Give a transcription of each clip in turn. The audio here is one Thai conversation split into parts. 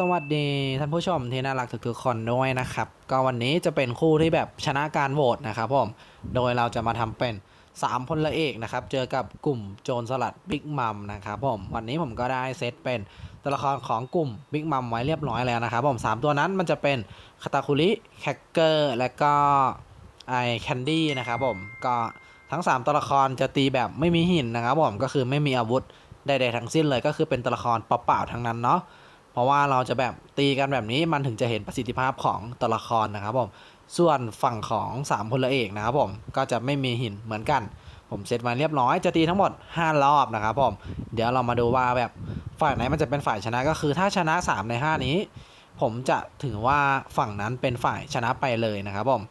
สวัสดีท่านผู้ชมที่น่ารักทุกๆคนด้วยนะครับ ก็วันนี้จะเป็นคู่ที่แบบชนะการโหวตนะครับผม โดยเราจะมาทำเป็น3พลเอกนะครับ เจอกับกลุ่มโจรสลัดบิ๊กมัมนะครับผม วันนี้ผมก็ได้เซตเป็นตัวละครของกลุ่มบิ๊กมัมไว้เรียบร้อยแล้วนะครับผม 3 ตัวนั้นมันจะเป็นคาตาคุริแคคเกอร์และก็ไอแคนดี้นะครับผม ก็ทั้ง 3 ตัวละครจะตีแบบไม่มีหินนะครับผม ก็คือไม่มีอาวุธใดๆทั้งสิ้นเลย ก็คือเป็นตัวละครเปล่าๆทั้งนั้นเนาะ เพราะว่าเราจะแบบตีกันแบบนี้มันถึงจะเห็นประสิทธิภาพของตัวละครนะครับผมส่วนฝั่งของ3พลเอกนะครับผมก็จะไม่มีหินเหมือนกัน ผมเซตมาเรียบร้อยจะตีทั้งหมด 5 รอบนะครับผมเดี๋ยวเรามาดูว่าแบบฝ่ายไหนมันจะเป็นฝ่ายชนะก็คือถ้าชนะ 3 ใน 5 นี้ ผมจะถือว่าฝั่งนั้นเป็นฝ่ายชนะไปเลยนะครับผม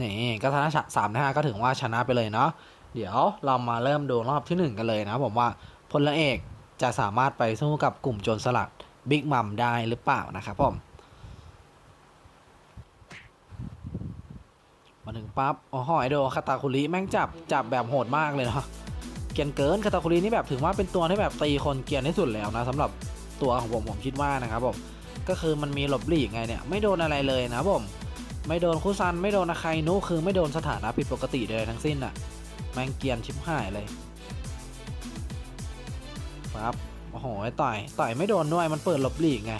นี่ก็ชนะสามในห้าก็ถือว่าชนะไปเลยเนาะเดี๋ยวเรามาเริ่มดูรอบที่ 1 กันเลยนะครับผมว่าพลเอก จะสามารถไปสู้กับกลุ่มโจรสลัดบิ๊กมัมได้หรือเปล่านะครับผมมาถึงปั๊บโอ้โหไอโดคาตาคุริแม่งจับจับแบบโหดมากเลยเนาะเกียนเกินคาตาคุรินี่แบบถึงว่าเป็นตัวที่แบบตีคนเกียนที่สุดแล้วนะสำหรับตัวของผมผมคิดว่านะครับผมก็คือมันมีหลบหลีกไงเนี่ยไม่โดนอะไรเลยนะผมไม่โดนคุซันไม่โดนอาคายนุคือไม่โดนสถานะผิดปกติใดๆทั้งสิ้นอะแม่งเกียนชิบหายเลย โอ้โหต่อย ต่อยไม่โดนด้วย มันเปิดหลบหลีกไง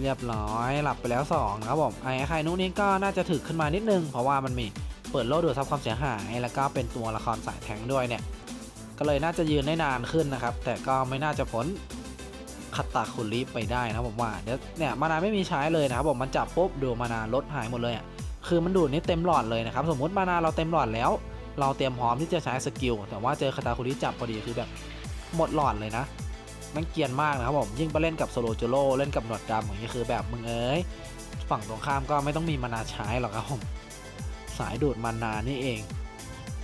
เรียบร้อย หลับไปแล้ว2นะครับผม ไอ้ไข่นุนี้ก็น่าจะถึกขึ้นมานิดนึง เพราะว่ามันมีเปิดโล่ดูดซับความเสียหาย แล้วก็เป็นตัวละครสายแทงด้วยเนี่ย ก็เลยน่าจะยืนได้นานขึ้นนะครับ แต่ก็ไม่น่าจะพ้นคัตตาคุริไปได้นะผมว่า เดี๋ยวเนี่ยมานาไม่มีใช้เลยนะครับผมมันจับปุ๊บดูมานาลดหายหมดเลยอะ คือมันดูดนี่เต็มหลอดเลยนะครับ สมมติมานาเราเต็มหลอดแล้วเราเตรียมพร้อมที่จะใช้สกิล แต่ว่าเจอคาตาคุริจับพอดีคือแบบ หมดหลอดเลยนะมันเกียนมากนะครับผมยิ่งไปเล่นกับโซโลโจโลเล่นกับหนวดดำอย่างนี้คือแบบมึงเอ้ยฝั่งตรงข้ามก็ไม่ต้องมีมานาใช้หรอกครับผมสายดูดมานานี่เอง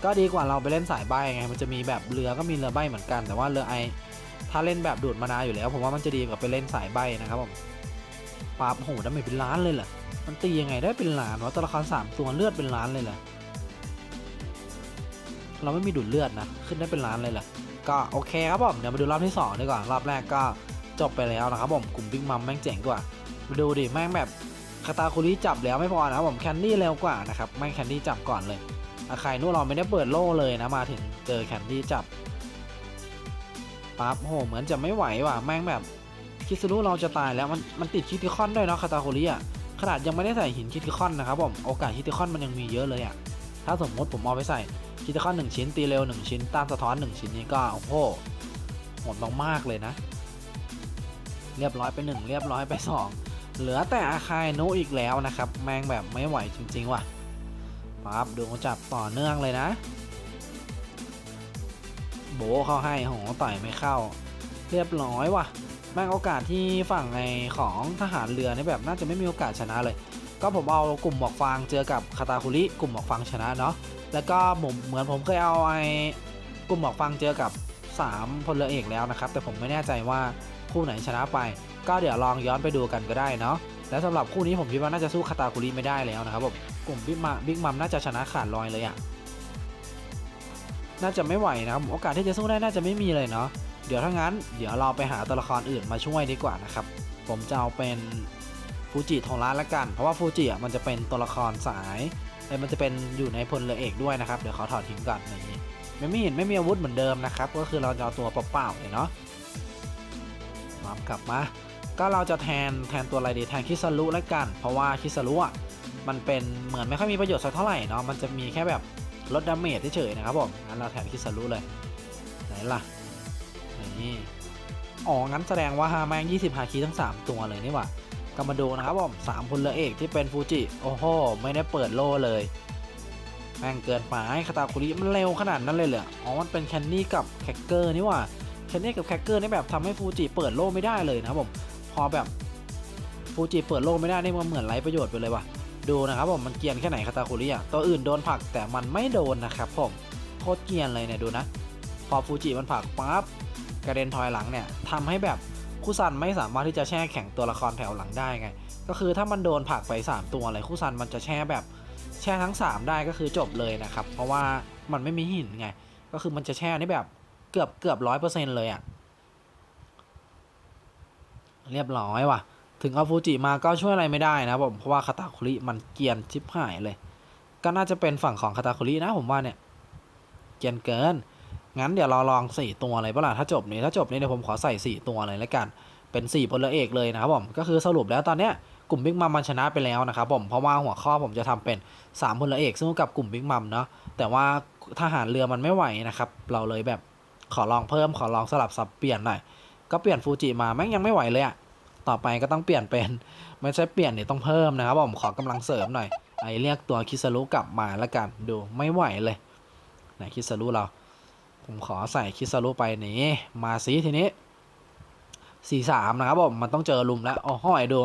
ก็ดีกว่าเราไปเล่นสายใบไงมันจะมีแบบเรือก็มีเรือใบเหมือนกัน แต่ว่าเรือไอถ้าเล่นแบบดูดมานาอยู่แล้ว ผมว่ามันจะดีกว่าไปเล่นสายใบนะครับผมปาบโหดาเมจเป็นล้านเลยเหรอมันตียังไงได้เป็นล้านวะตัวละครสามตัวเลือดเป็นล้านเลยเหรอเราไม่มีดูดเลือดนะขึ้นได้เป็นล้านเลยเหรอ ก็โอเคครับผมเดี๋ยวมาดูรอบที่2ดีกว่ารอบแรกก็จบไปแล้วนะครับผมกลุ่มบิ๊กมัมแม่งเจ๋งกว่ามาดูดิแม่งแบบคาตาคุริจับแล้วไม่พอนะครับผมแคนดี้เร็วกว่านะครับแม่งแคนดี้จับก่อนเลยอาใครนู่นเราไม่ได้เปิดโล่เลยนะมาถึงเจอแคนดี้จับปั๊บโหเหมือนจะไม่ไหวว่ะแม่งแบบคิสรุเราจะตายแล้วมันมันติดคิติคอนด้วยเนาะคาตาคุริอะขนาดยังไม่ได้ใส่หินคิติคอนนะครับผมโอกาสคิติคอนมันยังมีเยอะเลยอะถ้าสมมติผมเอาไปใส่ คิดจะข้อหนึ่งชิ้นตีเร็วหนึ่งชิ้นต้านสะท้อนหนึ่งชิ้นนี้ก็โอ้โหโหดมากๆเลยนะ เรียบร้อยไปหนึ่งเรียบร้อยไปสองเหลือแต่อาคายนุอีกแล้วนะครับ แมงแบบไม่ไหวจริงๆว่ะปั๊บดูจับต่อเนื่องเลยนะ โบเข้าให้โหต่อยไม่เข้า เรียบร้อยว่ะแม่งโอกาสที่ฝั่งในของทหารเรือนี่แบบน่าจะไม่มีโอกาสชนะเลย ก็ผมเอากลุ่มหมอกฟางเจอกับคาตาคุริกลุ่มหมอกฟางชนะเนาะ แล้วก็ผมเหมือนผมเคยเอาไอ้กลุ่มหมอกฟังเจอกับ 3พลเรือเอกแล้วนะครับ แต่ผมไม่แน่ใจว่าคู่ไหนชนะไป ก็เดี๋ยวลองย้อนไปดูกันก็ได้เนาะแล้วสำหรับคู่นี้ผมคิดว่าน่าจะสู้คาตาคุริไม่ได้แล้วนะครับผมกลุ่มบิ๊กมาบิ๊กมัมน่าจะชนะขาดลอยเลยอะ่ะน่าจะไม่ไหวนะครับโอกาสที่จะสู้ได้น่าจะไม่มีเลยเนาะเดี๋ยวถ้างั้นเดี๋ยวเราไปหาตัวละครอื่นมาช่วยดีกว่านะครับผมจะเอาเป็น ฟูจิโทระละกัน เพราะว่าฟูจิอะมันจะเป็นตัวละครสายแต่มันจะเป็นอยู่ในพลเรือเอกด้วยนะครับ เดี๋ยวเขาถอดทิ้งก่อนอย่างนี้ไม่ไม่เห็นไม่มีอาวุธเหมือนเดิมนะครับ ก็คือเราจะเอาตัวเปล่าๆเลยเนาะมากลับมา ก็เราจะแทนแทนตัวอะไรดีแทนคิสรุแล้วกัน เพราะว่าคิสรุอะมันเป็นเหมือนไม่ค่อยมีประโยชน์สักเท่าไหร่เนาะมันจะมีแค่แบบลดดาเมจเฉยๆนะครับผมงั้นเราแทนคิสรุเลยไหนล่ะนี่อ๋องั้นแสดงว่าฮาแมง20ฮาคีทั้ง 3 ตัวเลยนี่หว่า ก็มาดูนะครับผมสามพลเรือเอกที่เป็นฟูจิ โอ้โห ไม่ได้เปิดโล่เลย แม่งเกินไปคาตาคุริมันเร็วขนาดนั้นเลยเหรอ อ๋อ มันเป็นแคนนี่กับแคคเกอร์นี่ว่า แคนนี่กับแคคเกอร์นี่แบบทำให้ฟูจิเปิดโล่ไม่ได้เลยนะครับผม พอแบบฟูจิเปิดโล่ไม่ได้นี่มันเหมือนไร้ประโยชน์ไปเลยว่ะ ดูนะครับผม มันเกียนแค่ไหนคาตาคุริอะ ตัวอื่นโดนผลักแต่มันไม่โดนนะครับผม โคตรเกียนเลยเนี่ยดูนะ พอฟูจิมันผลักปั๊บกระเด็นถอยหลังเนี่ยทำให้แบบ คู่ซันไม่สามารถที่จะแช่แข็งตัวละครแถวหลังได้ไง ก็คือถ้ามันโดนผลักไป 3 ตัวเลยคู่ซันมันจะแช่แบบแช่ทั้ง 3 ได้ก็คือจบเลยนะครับ เพราะว่ามันไม่มีหินไง ก็คือมันจะแช่นี่แบบเกือบเกือบร้อยเปอร์เซ็นต์เลยอะ่ะ เรียบร้อยว่ะ ถึงเอาฟูจิมาก็ช่วยอะไรไม่ได้นะผมเพราะว่าคาตาคุริมันเกียนชิบหายเลย ก็น่าจะเป็นฝั่งของคาตาคุรินะผมว่าเนี่ย เกียนเกิน งั้นเดี๋ยวเราลองสี่ตัวเลยเปล่าถ้าจบนี้ถ้าจบนี้เดี๋ยวผมขอใส่สี่ตัวเลยแล้วกัน เป็นสี่พลเอกเลยนะครับผมก็คือสรุปแล้วตอนเนี้ยกลุ่มบิ๊กมัมมันชนะไปแล้วนะครับผมเพราะว่าหัวข้อผมจะทำเป็นสามพลเอกสู้กับกลุ่มบิ๊กมัมเนาะแต่ว่าทหารเรือมันไม่ไหวนะครับเราเลยแบบขอลองเพิ่มขอลองสลับสับเปลี่ยนหน่อยก็เปลี่ยนฟูจิมาแม่งยังไม่ไหวเลยอะต่อไปก็ต้องเปลี่ยนเป็นไม่ใช่เปลี่ยนเนี่ยต้องเพิ่มนะครับผมขอกำลังเสริมหน่อยไอเรียกตัวคิสรุกลับมาแล้วกันดูไม่ไหวเลยไหนคิสรุเรา ผมขอใส่คิสรุไปนี่มาซีทีนี้สี่สามนะครับผมมันต้องเจอลุมแล้วโอ้หไอดู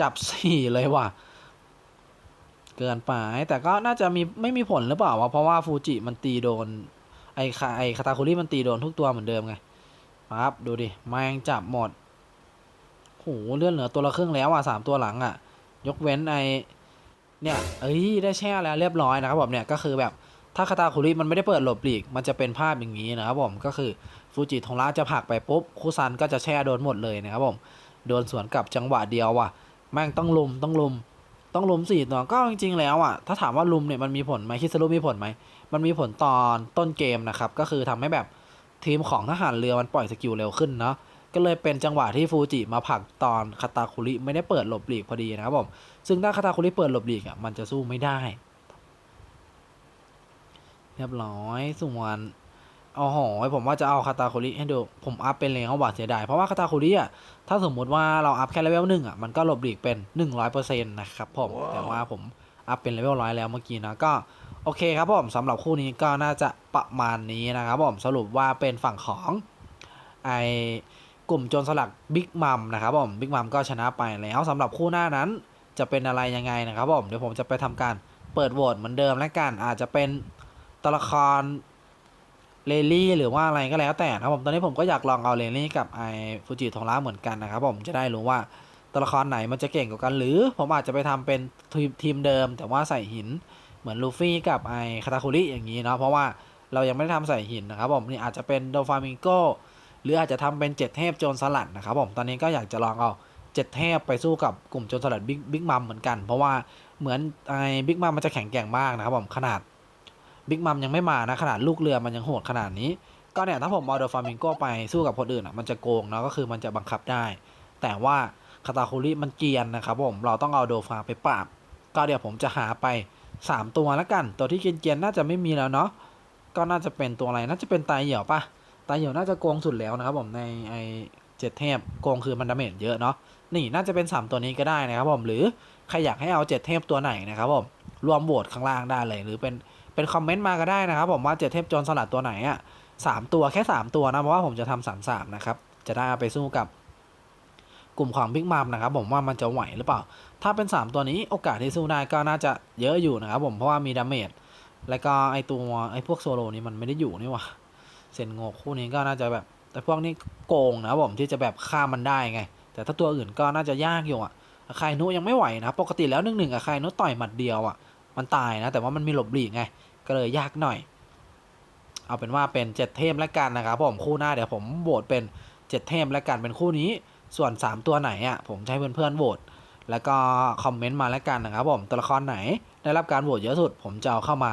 จับสี่เลยว่ะ เกินไปแต่ก็น่าจะมีไม่มีผลหรือเปล่าวะเพราะว่าฟูจิมันตีโดน ไอคาไอคาตาคุริมันตีโดนทุกตัวเหมือนเดิมไงครับดูดิแมงจับหมดโหเลื่อนเหลือตัวละครึ่งแล้วอะสามตัวหลังอะ ยกเว้นไอเนี่ยเอ้ยได้แช่แล้วเรียบร้อยนะครับผมเนี่ยก็คือแบบ ถ้าคาตาคุริมันไม่ได้เปิดหลบหลีก มันจะเป็นภาพอย่างนี้นะครับผมก็คือฟูจิทงระจะผักไปปุ๊บคุซันก็จะแช่โดนหมดเลยนะครับผมโดนสวนกับจังหวะเดียวว่ะแม่งต้องลุมต้องลุมต้องลุมสี่ตัวก็จริงๆแล้วอะถ้าถามว่าลุมเนี่ยมันมีผลไหมคิดสรุปมีผลไหมมันมีผลตอนต้นเกมนะครับก็คือทำให้แบบทีมของทหารเรือมันปล่อยสกิลเร็วขึ้นเนาะก็เลยเป็นจังหวะที่ฟูจิมาผักตอนคาตาคุริไม่ได้เปิดหลบหลีกพอดีนะครับผมซึ่งถ้าคาตาคุริเปิดหลบหลีกอะมันจะสู้ไม่ได้ เรียบร้อยส่วนอ๋อโหผมว่าจะเอาคาตาคุริให้ดู ผมอัพเป็นเลยเขาบาดเสียดายเพราะว่าคาตาคุริอะถ้าสมมุติว่าเราอัพแค่เลเวลหนึ่งอะมันก็หลบหลีกเป็นหนึ่งร้อยเปอร์เซ็นต์นะครับผมแต่ว่าผมอัพเป็นเลเวลร้อยแล้วเมื่อกี้นะก็โอเคครับผมสำหรับคู่นี้ก็น่าจะประมาณนี้นะครับผมสรุปว่าเป็นฝั่งของไอกลุ่มโจรสลัดบิ๊กมัมนะครับผมบิ๊กมัมก็ชนะไปแล้วสำหรับคู่หน้านั้นจะเป็นอะไรยังไงนะครับผมเดี๋ยวผมจะไปทำการเปิดโหวตเหมือนเดิมแล้วกันอาจจะเป็น ตัวละครเลลี่หรือว่าอะไรก็แล้วแต่นะครับผมตอนนี้ผมก็อยากลองเอาเลลี่กับไอฟูจิทงระเหมือนกันนะครับผมจะได้รู้ว่าตัวละครไหนมันจะเก่งกว่ากันหรือผมอาจจะไปทำเป็นทีมทีมเดิม แต่ว่าใส่หินเหมือนลูฟี่กับไอคาตาคุริอย่างนี้เนาะเพราะว่าเรายังไม่ได้ทำใส่หินนะครับผมนี่อาจจะเป็นโดฟามิงโกหรืออาจจะทำเป็นเจ็ดเทพโจรสลัดนะครับผมตอนนี้ก็อยากจะลองเอาเจ็ดเทพไปสู้กับกลุ่มโจรสลัดบิ๊กบิ๊กมัมเหมือนกัน เพราะว่าเหมือนไอบิ๊กมัมมันจะแข็งแกร่งมากนะครับผมขนาด บิ๊กมัมยังไม่มานะขนาดลูกเรือมันยังโหดขนาดนี้ ก็เนี่ยถ้าผมเอาโดฟามิงโกไปสู้กับคนอื่นอะมันจะโกงเนาะก็คือมันจะบังคับได้ แต่ว่าคาตาคุริมันเกียนนะครับผมเราต้องเอาโดฟาไปปราบ ก็เดี๋ยวผมจะหาไปสามตัวแล้วกัน ตัวที่เกียนๆน่าจะไม่มีแล้วเนาะก็น่าจะเป็นตัวอะไรน่าจะเป็นตายเหี่ยวปะตายเหี่ยวน่าจะโกงสุดแล้วนะครับผมในไอเจ็ดเทพโกงคือมันดาเมจเยอะเนาะนี่น่าจะเป็นสามตัวนี้ก็ได้นะครับผมหรือใครอยากให้เอาเจ็ดเทพตัวไหนนะครับผมรวมโหวตข้างล่างได้เลย หรือเป็น เป็นคอมเมนต์มาก็ได้นะครับ ผมว่าเจ็ดเทพโจรสลัดตัวไหนอะสามตัวแค่สามตัวนะเพราะว่าผมจะทำสามสามนะครับ จะได้เอาไปสู้กับกลุ่มของบิ๊กมัมนะครับ ผมว่ามันจะไหวหรือเปล่า ถ้าเป็น 3 ตัวนี้โอกาสที่สู้ได้ก็น่าจะเยอะอยู่นะครับ ผมเพราะว่ามีดาเมจแล้วก็ไอตัวไอพวกโซโลนี้มันไม่ได้อยู่นี่ว่าเซนโงกคู่นี้ก็น่าจะแบบ แต่พวกนี้โกงนะครับผมที่จะแบบฆ่ามันได้ไง แต่ถ้าตัวอื่นก็น่าจะยากอยู่อะอาคายนุยังไม่ไหวนะปกติแล้วหนึ่งหนึ่งอาคายนุต่อยหมัดเดียวอะ มันตายนะ แต่ว่ามันมีหลบหลีกไง ก็เลยยากหน่อย เอาเป็นว่าเป็นเจ็ดเทพแล้วกันนะครับผมคู่หน้าเดี๋ยวผมโหวตเป็นเจ็ดเทพแล้วกันเป็นคู่นี้ ส่วน 3 ตัวไหนอะผมให้เพื่อนๆโหวตแล้วก็คอมเมนต์มาแล้วกันนะครับผมตัวละครไหน ได้รับการโหวตเยอะสุด ผมจะเอาเข้ามา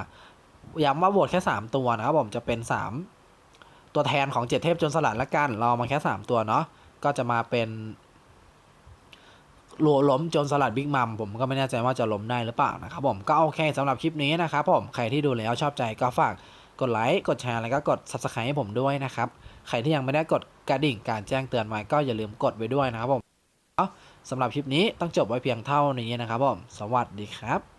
ย้ำว่าโหวตแค่ 3 ตัวนะครับผมจะเป็น 3 ตัวแทนของเจ็ดเทพจนสลัดละกัน เรอมาแค่ 3 ตัวเนาะก็จะมาเป็น ลัวล้มจนสลัดบิ๊กมัมผมก็ไม่แน่ใจว่าจะล้มได้หรือเปล่านะครับผมก็โอเคสำหรับคลิปนี้นะครับผมใครที่ดูแล้วชอบใจก็ฝากกดไลค์กดแชร์แล้วก็กด subscribe ให้ผมด้วยนะครับใครที่ยังไม่ได้กดกระดิ่งการแจ้งเตือนไว้ก็อย่าลืมกดไว้ด้วยนะครับผมสำหรับคลิปนี้ต้องจบไว้เพียงเท่านี้นะครับผมสวัสดีครับ